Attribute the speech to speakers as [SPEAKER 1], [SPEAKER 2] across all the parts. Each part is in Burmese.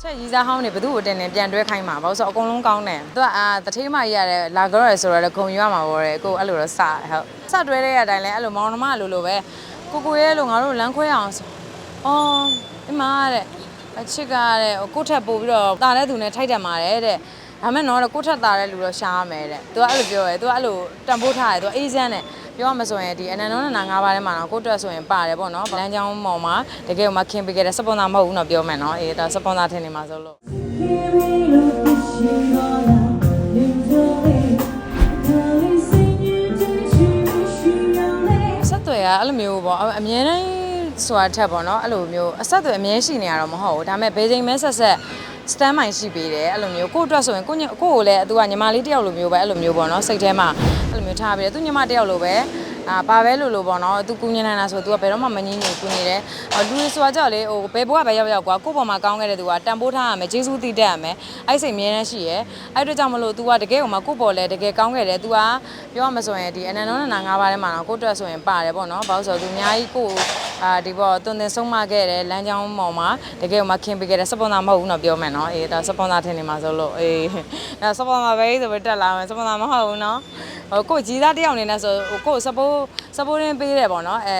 [SPEAKER 1] ချက်ရီစားဟောင်းနေဘသူ့ကိုတင်နေပြန်တွဲခိုင်းမှာဘာလို့ဆိုတော့အကုန်လုံးကောင်းတယ်သူကအာတထေးမကြီးရတယ်လာကြောရဲဆိုတော့လည်းဂုံယူရမှာပေါ့တဲ့ကိုအဲ့လိုတော့စဟုတ်စတွဲတဲ့အတိုင်းလဲအဲ့လိုမောင်နှမလိုလိုပဲကိုကိုရဲလိုငါတို့လမ်းခွဲအောင်ဆိုအော်အမတဲ့အချစ်ကတဲ့ကိုထက်ပို့ပြီးတော့တာတဲ့သူနဲ့ထိုက်တယ်မှာတဲ့တဲ့ဒါမဲ့တော့ကိုထက်တာတဲ့လူတော့ရှားမယ်တဲ့သူကအဲ့လိုပြောရဲသူကအဲ့လိုတန်ဖိုးထားတယ်သူကအေးစမ်းတယ် ပြောရမဆိုရင်ဒီအနန္တောနန္ဒ၅ပါးထဲမှာတော့ကိုအတွက်ဆိုရင်ပါတယ်ပေါ့နော်လမ်းကြောင်းပေါ်မှာတကယ်မှခင်ပေးခဲ့တဲ့စပွန်ဆာမဟုတ်ဘူးတော့ပြောမယ်နော်အေးဒါစပွန်ဆာထင်နေမှာဆိုလို့အဆက်အသွယ်ကအဲ့လိုမျိုးပေါ့အမြဲတမ်းဆိုတာထက်ပေါ့နော်အဲ့လိုမျိုးအဆက်အသွယ်အမြဲရှိနေရတော့မဟုတ်ဘူးဒါပေမဲ့ဘေးချိန်မဲဆက်ဆက် စတန်မိုင်ရှိပေးတယ်အဲ့လိုမျိုးကို့အတွက်ဆိုရင်ကိုညကိုကိုလည်းသူကညီမလေးတယောက်လိုမျိုးပဲအဲ့လိုမျိုးပေါ့နော်စိတ်ထဲမှာအဲ့လိုမျိုးထားပေးတယ်သူညီမတယောက်လိုပဲ အာဘာပဲလို့လို့ပေါ့နော်သူကူညီနိုင်တာဆိုသူကဘယ်တော့မှမငင်းငယ်ကူညီတယ်ဟိုလူတွေဆိုတာကြောက်လေဟိုဘယ်ဘဝပဲရောက်ရောက်ကွာကို့ပေါ်မှာကောင်းခဲ့တဲ့သူကတန်ဖိုးထားရမယ်ဂျေစုတည်တတ်ရမယ်အဲ့စိတ်အမြဲတမ်းရှိရဲအဲ့အတွက်ကြောင့်မလို့ तू ကတကယ်ကိုမှကို့ပေါ်လဲတကယ်ကောင်းခဲ့တယ် तू ကပြောရမဆိုရင်ဒီအနန္တောနန္ဒ၅ပါးထဲမှာတော့ကို့အတွက်ဆိုရင်ပါတယ်ပေါ့နော်ဘာလို့ဆိုတော့ तू အများကြီးကို့အာဒီပေါ့တွင်တင်ဆုံးမခဲ့တယ်လမ်းကြောင်းပေါ်မှာတကယ်ကိုမှခင်ပေးခဲ့တယ်စပွန်ဆာမဟုတ်ဘူးတော့ပြောမယ်နော်အေးဒါစပွန်ဆာထင်နေမှာဆိုလို့အေးဒါစပွန်ဆာပဲဆိုပြီးတက်လာမယ်စပွန်ဆာမဟုတ်ဘူးနော် ဟိုကို့ကြီးသားတယောက်အနေနဲ့ဆိုဟိုကို့ support supporting ပေးတယ်ပေါ့နော်အဲ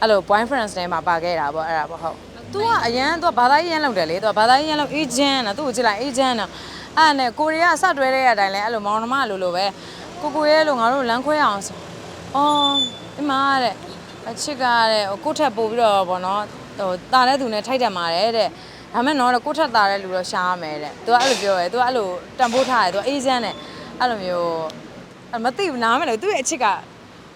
[SPEAKER 1] အဲ့လို boyfriend ထဲမှာပါခဲ့တာပေါ့အဲ့ဒါပေါ့ဟုတ် तू ကအရန် तू ဘာသာရေးရန်လုပ်တယ်လေ तू ဘာသာရေးရန်လုပ် agent နော်သူ့ကိုကြည့်လိုက် agent နော်အဲ့နဲ့ကိုရီးယားအစတွဲတဲ့အတိုင်းလဲအဲ့လိုမောင်နှမလိုလိုပဲကိုကိုရဲလိုငါတို့လမ်းခွဲအောင်ဆိုအော်အမတဲ့အချစ်ကတဲ့ဟိုကိုထက်ပို့ပြီးတော့ဗောနော်ဟိုတာတဲ့သူနဲ့ထိုက်တယ်မှာတဲ့တဲ့ဒါမဲ့တော့ကိုထက်တာတဲ့လူတော့ရှားမယ်တဲ့ तू ကအဲ့လိုပြောရဲ तू ကအဲ့လိုတန်ဖိုးထားတယ် तू agent နဲ့အဲ့လိုမျိုးအဲ့ မသိဘူးနားမလဲသူ့ရဲ့အချစ်က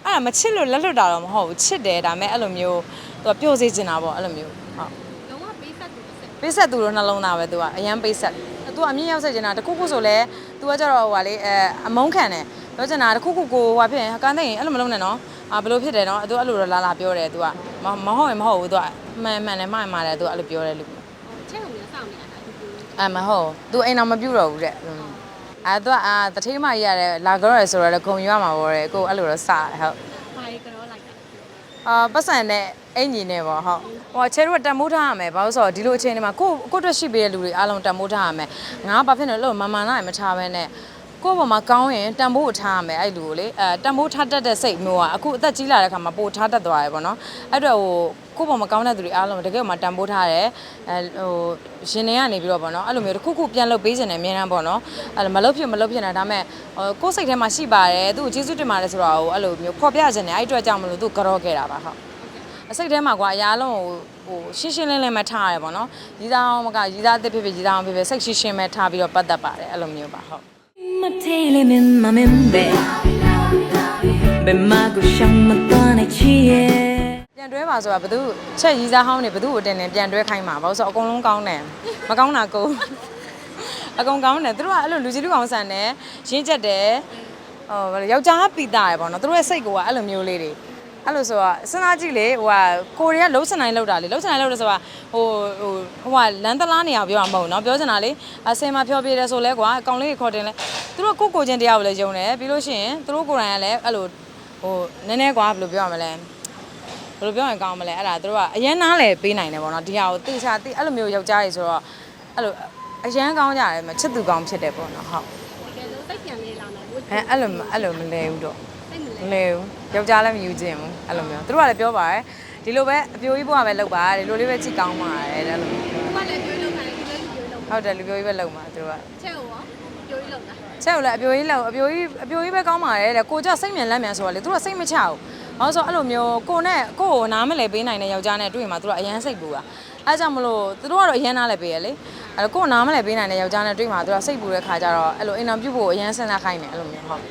[SPEAKER 1] အဲ့ဒါမချစ်လို့လက်လွတ်တာတော့မဟုတ်ဘူးချစ်တယ်ဒါမဲ့အဲ့လိုမျိုး तू ကပျော့စေချင်တာပေါ့အဲ့လိုမျိုးဟုတ်
[SPEAKER 2] လုံးဝပေးဆက်သူတစ်ဆက်
[SPEAKER 1] ပေးဆက်သူတို့နှလုံးသားပဲသူကအရန်ပေးဆက်သူကအမြင့်ရောက်ဆက်ချင်တာတခုခုဆိုလဲသူကကြတော့ဟိုဟာလေအဲအမုန်းခံတယ်ပြောချင်တာတခုခုကိုဟိုဟာဖြစ်ရင်ကန်းသိရင်အဲ့လိုမလုပ်နဲ့နော်အာဘယ်လိုဖြစ်တယ်နော်သူအဲ့လိုတော့လာလာပြောတယ်သူကမမဟုတ်ရင်မဟုတ်ဘူးသူကမှန်မှန်တယ်မှားရင်မှားတယ်သူကအဲ့လိုပြောတယ်လူ
[SPEAKER 2] ချက်ကိုလည်းစောင့်နေတာဒါသူက
[SPEAKER 1] အမဟုတ်သူအိမ်တော်မပြုတ်တော့ဘူးတဲ့ အဲသူကအာတထေးမကြီးရတယ်လာကြောရဲဆိုတော့လည်းဂုံယူရမှာပေါ့တဲ့ကိုအဲ့လိုတော့စတယ်ဟုတ်
[SPEAKER 2] ဘာကြီးကြောလိုက်တာ
[SPEAKER 1] အာပတ်စံနဲ့အင်ဂျင်နဲ့ပေါ့ဟုတ်ဟိုချဲတို့ကတန်မိုးထားရမယ်ဘာလို့ဆိုတော့ဒီလိုအချိန်တွေမှာကိုကိုအတွက်ရှိပေးတဲ့လူတွေအားလုံးတန်မိုးထားရမယ်ငါဘာဖြစ်နေလို့မမနာရမထားဘဲနဲ့ကိုယ့်ဘောမှာကောင်းရင်တန်ဖိုးကိုထားရမယ်အဲ့လူကိုလေအဲတန်ဖိုးထားတတ်တဲ့စိတ်မျိုးကအခုအသက်ကြီးလာတဲ့ခါမှာပိုထားတတ်သွားတယ်ပေါ့နော်အဲ့တော့ဟို ကိုယ့်ဘောမှာကောင်းတဲ့သူတွေအားလုံးတကယ်မှတန်ဖိုးထားတယ်အဲဟိုရှင်နေကနေပြီးတော့ပေါ့နော်အဲ့လိုမျိုးတစ်ခုခုပြန်လုပ်ပေးစင်တယ်အများအားပေါ့နော်အဲ့မလုပ်ဖြစ်မလုပ်ဖြစ်နေတာဒါပေမဲ့ဟိုကိုယ့်စိတ်ထဲမှာရှိပါတယ်သူ့ကိုကျေးဇူးတင်ပါတယ်ဆိုတော့အဲ့လိုမျိုးဖော်ပြစင်တယ်အဲ့အတွက်ကြောင့်မလို့သူကြောခဲ့တာပါဟုတ်အစိတ်ထဲမှာကွာအရာလုံးကိုဟိုရှင်းရှင်းလင်းလင်းမထားရတယ်ပေါ့နော်ရီးသားအောင်မကရီးသားအစ်ဖြစ်ဖြစ်ရီးသားအောင်ဖြစ်ဖြစ်စိတ်ရှင်းရှင်းပဲထားပြီးတော့ပတ်သက်ပါတယ်အဲ့လိုမျိုးပါဟုတ်
[SPEAKER 3] မထေးလေးမင်းမမင်းပဲဘယ်မှာကိုရှောင်းမသွားနိုင်ချီရဲ့
[SPEAKER 1] ပြန်တွဲပါဆိုတာဘသူချက်ရီစားဟောင်းနေဘသူ့ကိုတင်နေပြန်တွဲခိုင်းမှာဘာလို့ဆိုတော့အကုန်လုံးကောင်းတယ်မကောင်းတာကိုအကုန်ကောင်းတယ်သူတို့ကအဲ့လိုလူကြီးလူကောင်ဆန်တယ်ရင်းချက်တယ်ဟိုဘာလဲယောက်ျားပိတာရယ်ပေါ့နော်သူတို့ရဲ့စိတ်ကအဲ့လိုမျိုးလေးတွေအဲ့လိုဆိုတော့စဉ်းစားကြည့်လေဟိုဟာကိုရီးယားလုံးစံတိုင်းလောက်တာလေလုံးစံတိုင်းလောက်တယ်ဆိုတာဟိုဟိုဟိုဟာလမ်းတလားနေအောင်ပြောတာမဟုတ်နော်ပြောချင်တာလေအစင်မှာဖြောပြတယ်ဆိုလဲကွာအကောင်လေးခေါ်တင်လဲသူတို့ကိုကိုချင်းတရားကိုလည်းယုံတယ်ပြီးလို့ရှိရင်သူတို့ကိုယ်တိုင်ကလည်းအဲ့လိုဟိုနည်းနည်းကွာဘယ်လိုပြောရမလဲ ဘယ်လိုပြောရင်ကောင်းမလဲအဲ့ဒါတို့ကအရန်နားလေပေးနိုင်တယ်ပေါ့နော်ဒီဟာကိုတေချာတေအဲ့လိုမျိုးယောက်ျားကြီးဆိုတော့အဲ့လိုအရန်ကောင်းကြတယ်မချစ်သူကောင်းဖြစ်တယ်ပေါ့နော်ဟုတ်
[SPEAKER 2] တကယ်လို့စိတ်ပြန်လေးလာမယ်ဘု
[SPEAKER 1] အဲအဲ့လိုအဲ့လိုမလဲဘူးတော့
[SPEAKER 2] စိတ်မ
[SPEAKER 1] မ
[SPEAKER 2] လဲ
[SPEAKER 1] လဲဘူးယောက်ျားလည်းမယူခြင်းဘူးအဲ့လိုမျိုးသူတို့ကလည်းပြောပါတယ်ဒီလိုပဲအပြိုကြီးဘဝပဲလောက်ပါဒီလိုလေးပဲချစ်ကောင်းပါတယ်အဲ့လိုမျိုး
[SPEAKER 2] သူကလည်းပြောလို့ခိုင်းတယ်သူလည်းပြောလို့
[SPEAKER 1] ဟုတ်တယ်လူပြိုကြီးပဲလောက်မှာသူတို့က
[SPEAKER 2] ချက်ကိုရောပြောလို့လောက်တာ
[SPEAKER 1] ချက်ကိုလည်းအပြိုကြီးလောက်အပြိုကြီးအပြိုကြီးပဲကောင်းပါတယ်တဲ့ကိုကြစိတ်မြန်လက်မြန်ဆိုတော့လေသူတို့ကစိတ်မချဘူး ဘာလို့ဆိုအဲ့လိုမျိုးကိုနဲ့ကိုကိုနားမလဲပေးနိုင်တဲ့ယောက်ျားနဲ့တွေ့မှာသူတို့ကအရန်စိတ်ပူတာအဲကြောင့်မလို့သူတို့ကတော့အရန်နားလဲပေးရလေအဲ့ကိုနားမလဲပေးနိုင်တဲ့ယောက်ျားနဲ့တွေ့မှာသူတို့ကစိတ်ပူတဲ့ခါကျတော့အဲ့လိုအင်တာဗျူးဖို့အရန်စဉ်းစားခိုင်းတယ်အဲ့လိုမျိုးဟုတ်